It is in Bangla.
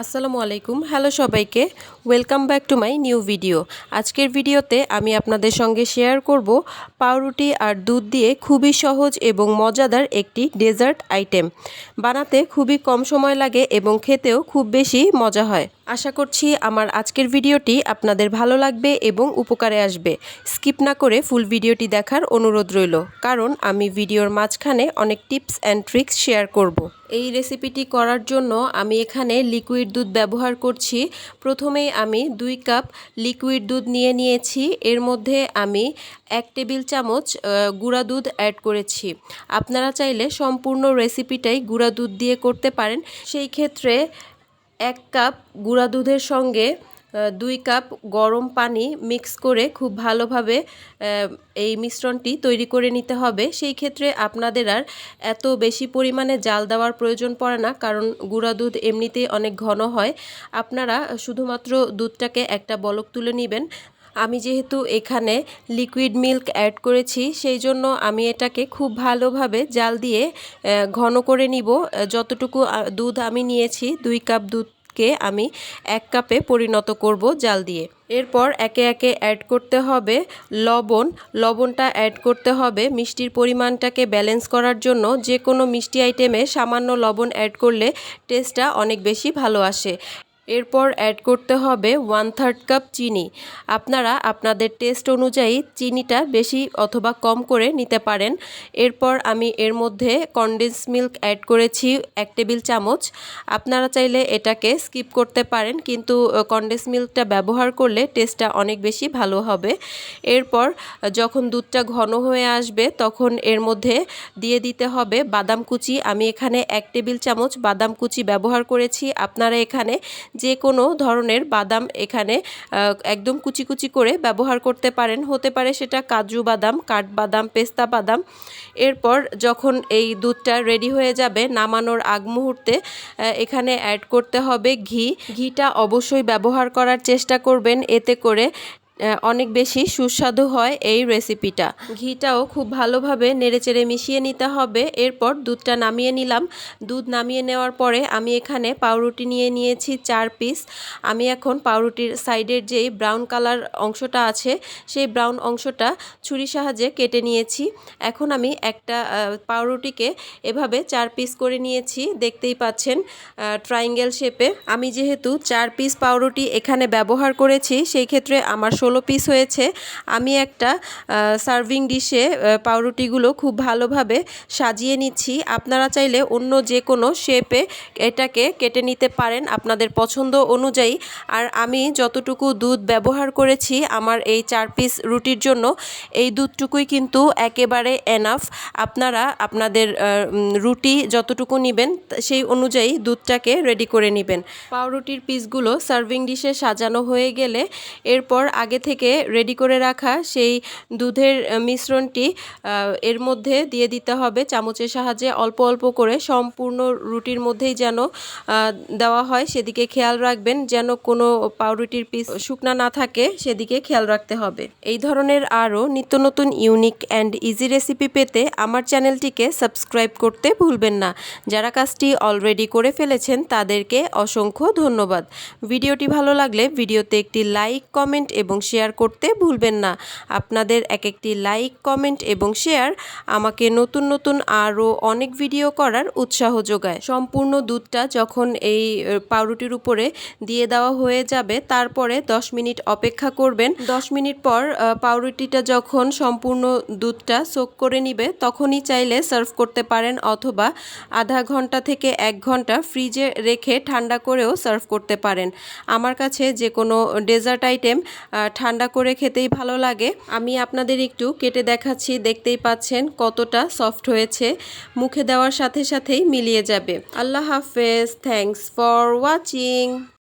আসসালামু আলাইকুম। হ্যালো সবাইকে। Welcome back to my new video আজকের ভিডিওতে আমি আপনাদের সঙ্গে শেয়ার করব পাউরুটি আর দুধ দিয়ে খুবই সহজ এবং মজাদার একটি ডেজার্ট আইটেম বানাতে খুবই কম সময় লাগে এবং খেতেও খুব বেশি মজা হয়। আশা করছি আমার আজকের ভিডিওটি আপনাদের ভালো লাগবে এবং উপকারে আসবে। স্কিপ না করে ফুল ভিডিওটি দেখার অনুরোধ রইল, কারণ আমি ভিডিওর মাঝখানে অনেক টিপস অ্যান্ড ট্রিক্স শেয়ার করব। এই রেসিপিটি করার জন্য আমি এখানে লিকুইড দুধ ব্যবহার করছি। প্রথমেই আমি দুই কাপ লিকুইড দুধ নিয়ে নিয়েছি। এর মধ্যে আমি এক টেবিল চামচ গুঁড়া দুধ অ্যাড করেছি। আপনারা চাইলে সম্পূর্ণ রেসিপিটাই গুঁড়া দুধ দিয়ে করতে পারেন। সেই ক্ষেত্রে এক কাপ গুঁড়া দুধের সঙ্গে দুই কাপ গরম পানি মিক্স করে খুব ভালোভাবে এই মিশ্রণটি তৈরি করে নিতে হবে। সেই ক্ষেত্রে আপনাদের আর এত বেশি পরিমাণে জাল দেওয়ার প্রয়োজন পড়ে না, কারণ গুঁড়া দুধ এমনিতেই অনেক ঘন হয়। আপনারা শুধুমাত্র দুধটাকে একটা বলক তুলে নেবেন। আমি যেহেতু এখানে লিকুইড মিল্ক অ্যাড করেছি, সেই জন্য আমি এটাকে খুব ভালোভাবে জাল দিয়ে ঘন করে নিব। যতটুকু দুধ আমি নিয়েছি, দুই কাপ দুধকে আমি এক কাপে পরিণত করব জাল দিয়ে। এরপর একে একে অ্যাড করতে হবে লবণ। লবণটা অ্যাড করতে হবে মিষ্টির পরিমাণটাকে ব্যালেন্স করার জন্য। যে কোনো মিষ্টি আইটেমে সামান্য লবণ অ্যাড করলে টেস্টটা অনেক বেশি ভালো আসে। এরপর অ্যাড করতে হবে ওয়ান থার্ড কাপ চিনি। আপনারা আপনাদের টেস্ট অনুযায়ী চিনিটা বেশি অথবা কম করে নিতে পারেন। এরপর আমি এর মধ্যে কনডেন্স মিল্ক অ্যাড করেছি এক টেবিল চামচ। আপনারা চাইলে এটাকে স্কিপ করতে পারেন, কিন্তু কনডেন্স মিল্কটা ব্যবহার করলে টেস্টটা অনেক বেশি ভালো হবে। এরপর যখন দুধটা ঘন হয়ে আসবে, তখন এর মধ্যে দিয়ে দিতে হবে বাদাম কুচি। আমি এখানে এক টেবিল চামচ বাদাম কুচি ব্যবহার করেছি। আপনারা এখানে যে কোনো ধরনের বাদাম এখানে একদম কুচি কুচি করে ব্যবহার করতে পারেন। হতে পারে সেটা কাজু বাদাম, কাঠবাদাম, পেস্তা বাদাম। এরপর যখন এই দুধটা রেডি হয়ে যাবে, নামানোর আগ মুহূর্তে এখানে অ্যাড করতে হবে ঘি। ঘিটা অবশ্যই ব্যবহার করার চেষ্টা করবেন। এতে করে অনেক বেশি সুস্বাদু হয় এই রেসিপিটা। ঘিটাও খুব ভালোভাবে নেড়েচেড়ে মিশিয়ে নিতে হবে। এরপর দুধটা নামিয়ে নিলাম। দুধ নামিয়ে নেওয়ার পরে আমি এখানে পাউরুটি নিয়ে নিয়েছি চার পিস। আমি এখন পাউরুটির সাইডের যেই ব্রাউন কালার অংশটা আছে, সেই ব্রাউন অংশটা ছুরি সাহায্যে কেটে নিয়েছি। এখন আমি একটা পাউরুটিকে এভাবে চার পিস করে নিয়েছি। দেখতেই পাচ্ছেন ট্রাইঙ্গেল শেপে আমি যেহেতু চার পিস পাউরুটি এখানে ব্যবহার করেছি, সেই ক্ষেত্রে আমার ষোলো পিস হয়েছে। আমি একটা সার্ভিং ডিশে পাউরুটিগুলো খুব ভালোভাবে সাজিয়ে নিচ্ছি। আপনারা চাইলে অন্য যে কোনো শেপে এটাকে কেটে নিতে পারেন আপনাদের পছন্দ অনুযায়ী। আর আমি যতটুকু দুধ ব্যবহার করেছি আমার এই চার পিস রুটির জন্য, এই দুধটুকুই কিন্তু একেবারে এনাফ আপনারা আপনাদের রুটি যতটুকু নেবেন সেই অনুযায়ী দুধটাকে রেডি করে নেবেন। পাউরুটির পিসগুলো সার্ভিং ডিশে সাজানো হয়ে গেলে, এরপর আগে আগে থেকে রেডি করে রাখা সেই দুধের মিশ্রণটি এর মধ্যে দিয়ে দিতে হবে। চামচের সাহায্যে অল্প অল্প করে সম্পূর্ণ রুটির মধ্যেই যেন দেওয়া হয়, সেদিকে খেয়াল রাখবেন যেন কোনো পাউরুটির পিস শুকনা না থাকে, সেদিকে খেয়াল রাখতে হবে। এই ধরনের আরও নিত্য নতুন ইউনিক অ্যান্ড ইজি রেসিপি পেতে আমার চ্যানেলটিকে সাবস্ক্রাইব করতে ভুলবেন না। যারা কাজটি অলরেডি করে ফেলেছেন, তাদেরকে অসংখ্য ধন্যবাদ। ভিডিওটি ভালো লাগলে ভিডিওতে একটি লাইক কমেন্ট এবং শেয়ার করতে ভুলবেন না। আপনাদের এক একটি লাইক কমেন্ট এবং শেয়ার আমাকে নতুন নতুন আরও অনেক ভিডিও করার উৎসাহ যোগায়। সম্পূর্ণ দুধটা যখন এই পাউরুটির উপরে দিয়ে দেওয়া হয়ে যাবে, তারপরে 10 মিনিট অপেক্ষা করবেন। 10 মিনিট পর পাউরুটিটা যখন সম্পূর্ণ দুধটা সোক করে নিবে, তখনই চাইলে সার্ভ করতে পারেন অথবা আধা ঘণ্টা থেকে এক ঘণ্টা ফ্রিজে রেখে ঠান্ডা করেও সার্ভ করতে পারেন। আমার কাছে যে কোনো ডেজার্ট আইটেম ঠান্ডা করে খেতেই ভালো লাগে। আমি আপনাদের একটু কেটে দেখাচ্ছি, দেখতেই পাচ্ছেন কতটা সফট হয়েছে। মুখে দেওয়ার সাথে সাথেই মিলিয়ে যাবে। আল্লাহ হাফেজ থ্যাংকস ফর ওয়াচিং